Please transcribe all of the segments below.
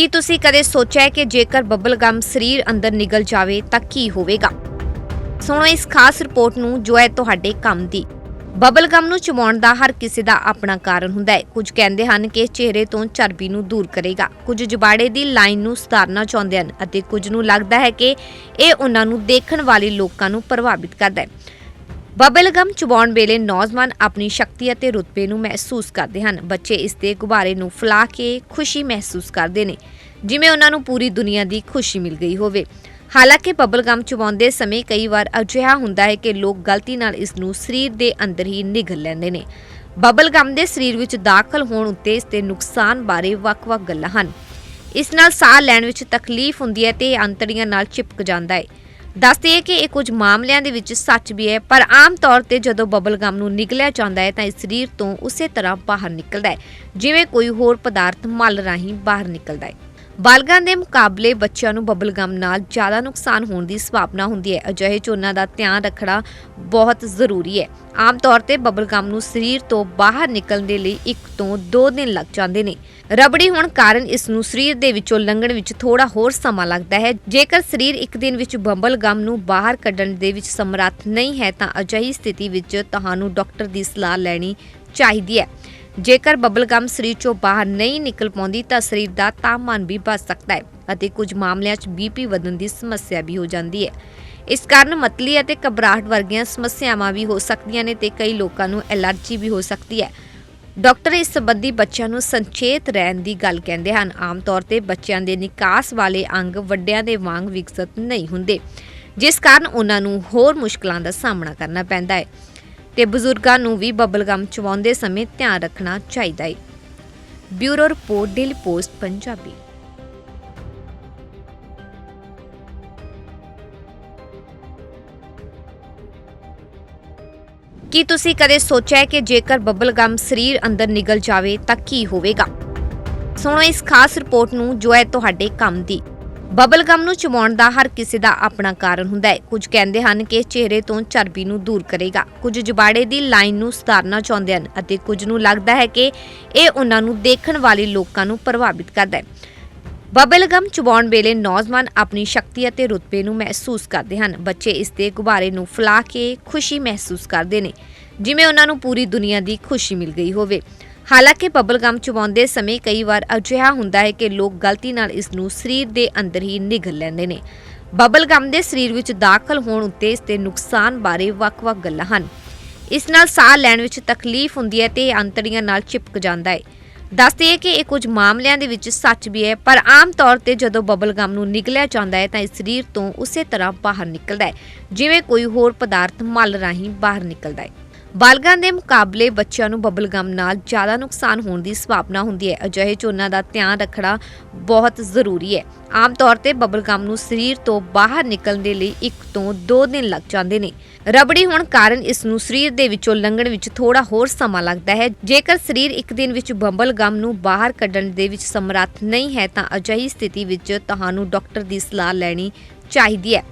ਕੀ ਤੁਸੀਂ ਕਦੇ ਸੋਚਿਆ ਹੈ ਕਿ ਜੇਕਰ ਬਬਲ ਗਮ ਸਰੀਰ ਅੰਦਰ ਨਿਗਲ ਜਾਵੇ ਤਾਂ ਕੀ ਹੋਵੇਗਾ? ਸੁਣੋ ਇਸ ਖਾਸ ਰਿਪੋਰਟ ਨੂੰ ਜੋ ਹੈ ਤੁਹਾਡੇ ਕੰਮ ਦੀ। ਬਬਲ ਗਮ ਨੂੰ ਚਬਾਉਣ ਦਾ ਹਰ ਕਿਸੇ ਦਾ ਆਪਣਾ ਕਾਰਨ ਹੁੰਦਾ ਹੈ। ਕੁਝ ਕਹਿੰਦੇ ਹਨ ਕਿ ਚਿਹਰੇ ਤੋਂ ਚਰਬੀ ਨੂੰ ਦੂਰ ਕਰੇਗਾ। ਕੁਝ ਜਬਾੜੇ ਦੀ ਲਾਈਨ ਨੂੰ ਸੁਧਾਰਨਾ ਚਾਹੁੰਦੇ ਹਨ ਅਤੇ ਕੁਝ ਨੂੰ ਲੱਗਦਾ ਹੈ ਕਿ ਇਹ ਉਹਨਾਂ ਨੂੰ ਦੇਖਣ ਵਾਲੇ ਲੋਕਾਂ ਨੂੰ ਪ੍ਰਭਾਵਿਤ ਕਰਦਾ ਹੈ। ਬਬਲ ਗਮ ਚਬਾਉਣ ਵੇਲੇ ਨੌਜਵਾਨ ਆਪਣੀ ਸ਼ਕਤੀ ਅਤੇ ਰੁਤਬੇ ਨੂੰ ਮਹਿਸੂਸ ਕਰਦੇ ਹਨ। ਬੱਚੇ ਇਸ ਦੇ ਗੁਬਾਰੇ ਨੂੰ ਫੁਲਾ ਕੇ ਖੁਸ਼ੀ ਮਹਿਸੂਸ ਕਰਦੇ ਨੇ, ਜਿਵੇਂ ਉਹਨਾਂ ਨੂੰ ਪੂਰੀ ਦੁਨੀਆ ਦੀ ਖੁਸ਼ੀ ਮਿਲ ਗਈ ਹੋਵੇ। ਹਾਲਾਂਕਿ ਬਬਲ ਗਮ ਚਬਾਉਂਦੇ ਸਮੇਂ ਕਈ ਵਾਰ ਅਜਿਹਾ ਹੁੰਦਾ ਹੈ ਕਿ ਲੋਕ ਗਲਤੀ ਨਾਲ ਇਸ ਨੂੰ ਸਰੀਰ ਦੇ ਅੰਦਰ ਹੀ ਨਿਗਲ ਲੈਂਦੇ ਨੇ। ਬਬਲ ਗਮ ਦੇ ਸਰੀਰ ਵਿੱਚ ਦਾਖਲ ਹੋਣ ਉੱਤੇ ਇਸ ਦੇ ਨੁਕਸਾਨ ਬਾਰੇ ਵੱਖ-ਵੱਖ ਗੱਲਾਂ ਹਨ। ਇਸ ਨਾਲ ਸਾਹ ਲੈਣ ਵਿੱਚ ਤਕਲੀਫ ਹੁੰਦੀ ਹੈ ਤੇ ਇਹ ਅੰਤੜੀਆਂ ਨਾਲ ਚਿਪਕ ਜਾਂਦਾ ਹੈ। ਦੱਸਦੇ ਹੈ ਕਿ ਇਹ ਕੁਝ ਮਾਮਲਿਆਂ ਦੇ ਵਿੱਚ ਸੱਚ ਵੀ ਹੈ, ਪਰ ਆਮ ਤੌਰ ਤੇ ਜਦੋਂ ਬਬਲ ਗਮ ਨੂੰ ਨਿਗਲਿਆ ਜਾਂਦਾ ਹੈ ਤਾਂ ਇਹ ਸਰੀਰ ਤੋਂ ਉਸੇ ਤਰ੍ਹਾਂ ਬਾਹਰ ਨਿਕਲਦਾ ਹੈ, ਜਿਵੇਂ ਕੋਈ ਹੋਰ ਪਦਾਰਥ ਮਲ ਰਾਹੀਂ ਬਾਹਰ ਨਿਕਲਦਾ ਹੈ। ਬਾਲਗਾਂ ਦੇ ਮੁਕਾਬਲੇ ਬੱਚਿਆਂ ਨੂੰ ਬਬਲ ਗਮ ਨਾਲ ਜ਼ਿਆਦਾ ਨੁਕਸਾਨ ਹੋਣ ਦੀ ਸੰਭਾਵਨਾ ਹੁੰਦੀ ਹੈ। ਅਜਿਹੇ ਚ ਉਹਨਾਂ ਦਾ ਧਿਆਨ ਰੱਖਣਾ ਬਹੁਤ ਜ਼ਰੂਰੀ ਹੈ। ਆਮ ਤੌਰ ਤੇ ਬਬਲ ਗਮ ਨੂੰ ਸਰੀਰ ਤੋਂ ਬਾਹਰ ਨਿਕਲਣ ਦੇ ਲਈ 1 ਤੋਂ 2 ਦਿਨ ਲੱਗ ਜਾਂਦੇ ਨੇ। ਰਬੜੀ ਹੋਣ ਕਾਰਨ ਇਸ ਨੂੰ ਸਰੀਰ ਦੇ ਵਿੱਚੋਂ ਲੰਘਣ ਵਿੱਚ ਥੋੜਾ ਹੋਰ ਸਮਾਂ ਲੱਗਦਾ ਹੈ। ਜੇਕਰ ਸਰੀਰ ਇੱਕ ਦਿਨ ਵਿੱਚ ਬਬਲ ਗਮ ਨੂੰ ਬਾਹਰ ਕੱਢਣ ਦੇ ਵਿੱਚ ਸਮਰੱਥ ਨਹੀਂ ਹੈ ਤਾਂ ਅਜਿਹੀ ਸਥਿਤੀ ਵਿੱਚ ਤੁਹਾਨੂੰ ਡਾਕਟਰ ਦੀ ਸਲਾਹ ਲੈਣੀ ਚਾਹੀਦੀ ਹੈ। ਜੇਕਰ ਬਬਲ ਗਮ ਸਰੀਰ ਚੋਂ ਬਾਹਰ ਨਹੀਂ ਨਿਕਲ ਪਾਉਂਦੀ ਤਾਂ ਸਰੀਰ ਦਾ ਤਾਪਮਾਨ ਵੀ ਵੱਧ ਸਕਦਾ ਹੈ ਅਤੇ ਕੁਝ ਮਾਮਲਿਆਂ 'ਚ ਬੀਪੀ ਵਧਣ ਦੀ ਸਮੱਸਿਆ ਵੀ ਹੋ ਜਾਂਦੀ ਹੈ। ਇਸ ਕਾਰਨ ਮਤਲੀ ਅਤੇ ਘਬਰਾਹਟ ਵਰਗੀਆਂ ਸਮੱਸਿਆਵਾਂ ਵੀ ਹੋ ਸਕਦੀਆਂ ਨੇ ਤੇ ਕਈ ਲੋਕਾਂ ਨੂੰ ਐਲਰਜੀ ਵੀ ਹੋ ਸਕਦੀ ਹੈ। ਡਾਕਟਰ ਇਸ ਸੰਬੰਧੀ ਬੱਚਿਆਂ ਨੂੰ ਸੰਚੇਤ ਰਹਿਣ ਦੀ ਗੱਲ ਕਹਿੰਦੇ ਹਨ। ਆਮ ਤੌਰ ਤੇ ਬੱਚਿਆਂ ਦੇ ਨਿਕਾਸ ਵਾਲੇ ਅੰਗ ਵੱਡਿਆਂ ਦੇ ਵਾਂਗ ਵਿਕਸਤ ਨਹੀਂ ਹੁੰਦੇ, ਜਿਸ ਕਾਰਨ ਉਹਨਾਂ ਨੂੰ ਹੋਰ ਮੁਸ਼ਕਲਾਂ ਦਾ ਸਾਹਮਣਾ ਕਰਨਾ ਪੈਂਦਾ ਹੈ। ਤੇ ਬਜ਼ੁਰਗਾਂ ਨੂੰ ਵੀ ਬਬਲ ਗਮ ਚਵਾਉਂਦੇ ਸਮੇਂ ਧਿਆਨ ਰੱਖਣਾ ਚਾਹੀਦਾ ਹੈ bureau report, daily post, Punjabi. ਕੀ ਤੁਸੀਂ ਕਦੇ ਸੋਚਿਆ ਹੈ ਕਿ ਜੇਕਰ ਬਬਲ ਗਮ ਸਰੀਰ ਅੰਦਰ ਨਿਗਲ ਜਾਵੇ ਤਾਂ ਕੀ ਹੋਵੇਗਾ? ਸੁਣੋ ਇਸ ਖਾਸ ਰਿਪੋਰਟ ਨੂੰ ਜੋ ਹੈ ਤੁਹਾਡੇ ਕੰਮ ਦੀ। ਬਬਲ ਗਮ ਨੂੰ ਚਬਾਉਣ ਦਾ ਹਰ ਕਿਸੇ ਦਾ ਆਪਣਾ ਕਾਰਨ ਹੁੰਦਾ ਹੈ। ਕੁਝ ਕਹਿੰਦੇ ਹਨ ਕਿ ਚਿਹਰੇ ਤੋਂ ਚਰਬੀ ਨੂੰ ਦੂਰ ਕਰੇਗਾ। ਕੁਝ ਜਬਾੜੇ ਦੀ ਲਾਈਨ ਨੂੰ ਸੁਧਾਰਨਾ ਚਾਹੁੰਦੇ ਹਨ ਅਤੇ ਕੁਝ ਨੂੰ ਲੱਗਦਾ ਹੈ ਕਿ ਇਹ ਉਹਨਾਂ ਨੂੰ ਦੇਖਣ ਵਾਲੇ ਲੋਕਾਂ ਨੂੰ ਪ੍ਰਭਾਵਿਤ ਕਰਦਾ ਹੈ। ਬਬਲ ਗਮ ਚਬਾਉਣ ਵੇਲੇ ਨੌਜਵਾਨ ਆਪਣੀ ਸ਼ਕਤੀ ਅਤੇ ਰੁਤਬੇ ਨੂੰ ਮਹਿਸੂਸ ਕਰਦੇ ਹਨ। ਬੱਚੇ ਇਸ ਦੇ ਗੁਬਾਰੇ ਨੂੰ ਫੁਲਾ ਕੇ ਖੁਸ਼ੀ ਮਹਿਸੂਸ ਕਰਦੇ ਨੇ, ਜਿਵੇਂ ਉਹਨਾਂ ਨੂੰ ਪੂਰੀ ਦੁਨੀਆ ਦੀ ਖੁਸ਼ੀ ਮਿਲ ਗਈ ਹੋਵੇ। ਹਾਲਾਂਕਿ ਬਬਲ ਗਮ ਚਬਾਉਂਦੇ ਸਮੇਂ ਕਈ ਵਾਰ ਅਜਿਹਾ ਹੁੰਦਾ ਹੈ ਕਿ ਲੋਕ ਗਲਤੀ ਨਾਲ ਇਸ ਨੂੰ ਸਰੀਰ ਦੇ ਅੰਦਰ ਹੀ ਨਿਗਲ ਲੈਂਦੇ ਨੇ। ਬਬਲ ਗਮ ਦੇ ਸਰੀਰ ਵਿੱਚ ਦਾਖਲ ਹੋਣ ਉੱਤੇ ਇਸ ਦੇ ਨੁਕਸਾਨ ਬਾਰੇ ਵੱਖ-ਵੱਖ ਗੱਲਾਂ ਹਨ। ਇਸ ਨਾਲ ਸਾਹ ਲੈਣ ਵਿੱਚ ਤਕਲੀਫ ਹੁੰਦੀ ਹੈ ਤੇ ਇਹ ਅੰਤੜੀਆਂ ਨਾਲ ਚਿਪਕ ਜਾਂਦਾ ਹੈ। ਦੱਸਦੇ ਹੈ ਕਿ ਇਹ ਕੁਝ ਮਾਮਲਿਆਂ ਦੇ ਵਿੱਚ ਸੱਚ ਵੀ ਹੈ, ਪਰ ਆਮ ਤੌਰ ਤੇ ਜਦੋਂ ਬਬਲ ਗਮ ਨੂੰ ਨਿਗਲਿਆ ਜਾਂਦਾ ਹੈ ਤਾਂ ਇਹ ਸਰੀਰ ਤੋਂ ਉਸੇ ਤਰ੍ਹਾਂ ਬਾਹਰ ਨਿਕਲਦਾ ਹੈ, ਜਿਵੇਂ ਕੋਈ ਹੋਰ ਪਦਾਰਥ ਮਲ ਰਾਹੀਂ ਬਾਹਰ ਨਿਕਲਦਾ ਹੈ। ਬਾਲਗਾਂ ਦੇ ਮੁਕਾਬਲੇ ਬੱਚਿਆਂ ਨੂੰ ਬਬਲ ਗਮ ਨਾਲ ਜ਼ਿਆਦਾ ਨੁਕਸਾਨ ਹੋਣ ਦੀ ਸੰਭਾਵਨਾ ਹੁੰਦੀ ਹੈ। ਅਜਿਹੇ ਚ ਉਹਨਾਂ ਦਾ ਧਿਆਨ ਰੱਖਣਾ ਬਹੁਤ ਜ਼ਰੂਰੀ ਹੈ। ਆਮ ਤੌਰ ਤੇ ਬਬਲ ਗਮ ਨੂੰ ਸਰੀਰ ਤੋਂ ਬਾਹਰ ਨਿਕਲਣ ਦੇ ਲਈ 1 ਤੋਂ 2 ਦਿਨ ਲੱਗ ਜਾਂਦੇ ਨੇ। ਰਬੜੀ ਹੋਣ ਕਾਰਨ ਇਸ ਨੂੰ ਸਰੀਰ ਦੇ ਵਿੱਚੋਂ ਲੰਘਣ ਵਿੱਚ ਥੋੜਾ ਹੋਰ ਸਮਾਂ ਲੱਗਦਾ ਹੈ। ਜੇਕਰ ਸਰੀਰ ਇੱਕ ਦਿਨ ਵਿੱਚ ਬਬਲ ਗਮ ਨੂੰ ਬਾਹਰ ਕੱਢਣ ਦੇ ਵਿੱਚ ਸਮਰੱਥ ਨਹੀਂ ਹੈ ਤਾਂ ਅਜਿਹੀ ਸਥਿਤੀ ਵਿੱਚ ਤੁਹਾਨੂੰ ਡਾਕਟਰ ਦੀ ਸਲਾਹ ਲੈਣੀ ਚਾਹੀਦੀ ਹੈ।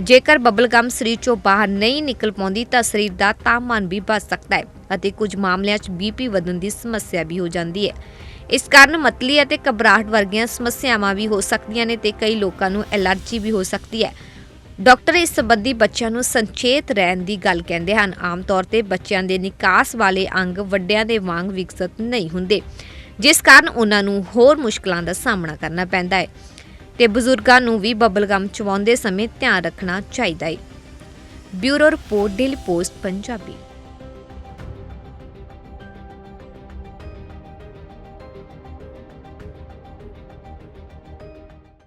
ਜੇਕਰ ਬਬਲ ਗਮ ਸਰੀਰ ਚੋਂ ਬਾਹਰ ਨਹੀਂ ਨਿਕਲ ਪਾਉਂਦੀ ਤਾਂ ਸਰੀਰ ਦਾ ਤਾਪਮਾਨ ਵੀ ਵੱਧ ਸਕਦਾ ਹੈ ਅਤੇ ਕੁਝ ਮਾਮਲਿਆਂ 'ਚ ਬੀਪੀ ਵਧਣ ਦੀ ਸਮੱਸਿਆ ਵੀ ਹੋ ਜਾਂਦੀ ਹੈ। ਇਸ ਕਾਰਨ ਮਤਲੀ ਅਤੇ ਘਬਰਾਹਟ ਵਰਗੀਆਂ ਸਮੱਸਿਆਵਾਂ ਵੀ ਹੋ ਸਕਦੀਆਂ ਨੇ ਤੇ ਕਈ ਲੋਕਾਂ ਨੂੰ ਐਲਰਜੀ ਵੀ ਹੋ ਸਕਦੀ ਹੈ। ਡਾਕਟਰ ਇਸ ਸੰਬੰਧੀ ਬੱਚਿਆਂ ਨੂੰ ਸੰਚੇਤ ਰਹਿਣ ਦੀ ਗੱਲ ਕਹਿੰਦੇ ਹਨ। ਆਮ ਤੌਰ ਤੇ ਬੱਚਿਆਂ ਦੇ ਨਿਕਾਸ ਵਾਲੇ ਅੰਗ ਵੱਡਿਆਂ ਦੇ ਵਾਂਗ ਵਿਕਸਤ ਨਹੀਂ ਹੁੰਦੇ, ਜਿਸ ਕਾਰਨ ਉਹਨਾਂ ਨੂੰ ਹੋਰ ਮੁਸ਼ਕਲਾਂ ਦਾ ਸਾਹਮਣਾ ਕਰਨਾ ਪੈਂਦਾ ਹੈ। ਤੇ ਬਜ਼ੁਰਗਾਂ ਨੂੰ ਵੀ ਬਬਲ ਗਮ ਚਵਾਉਂਦੇ ਸਮੇਂ ਧਿਆਨ ਰੱਖਣਾ ਚਾਹੀਦਾ ਹੈ। Bureau report, daily post, Punjabi.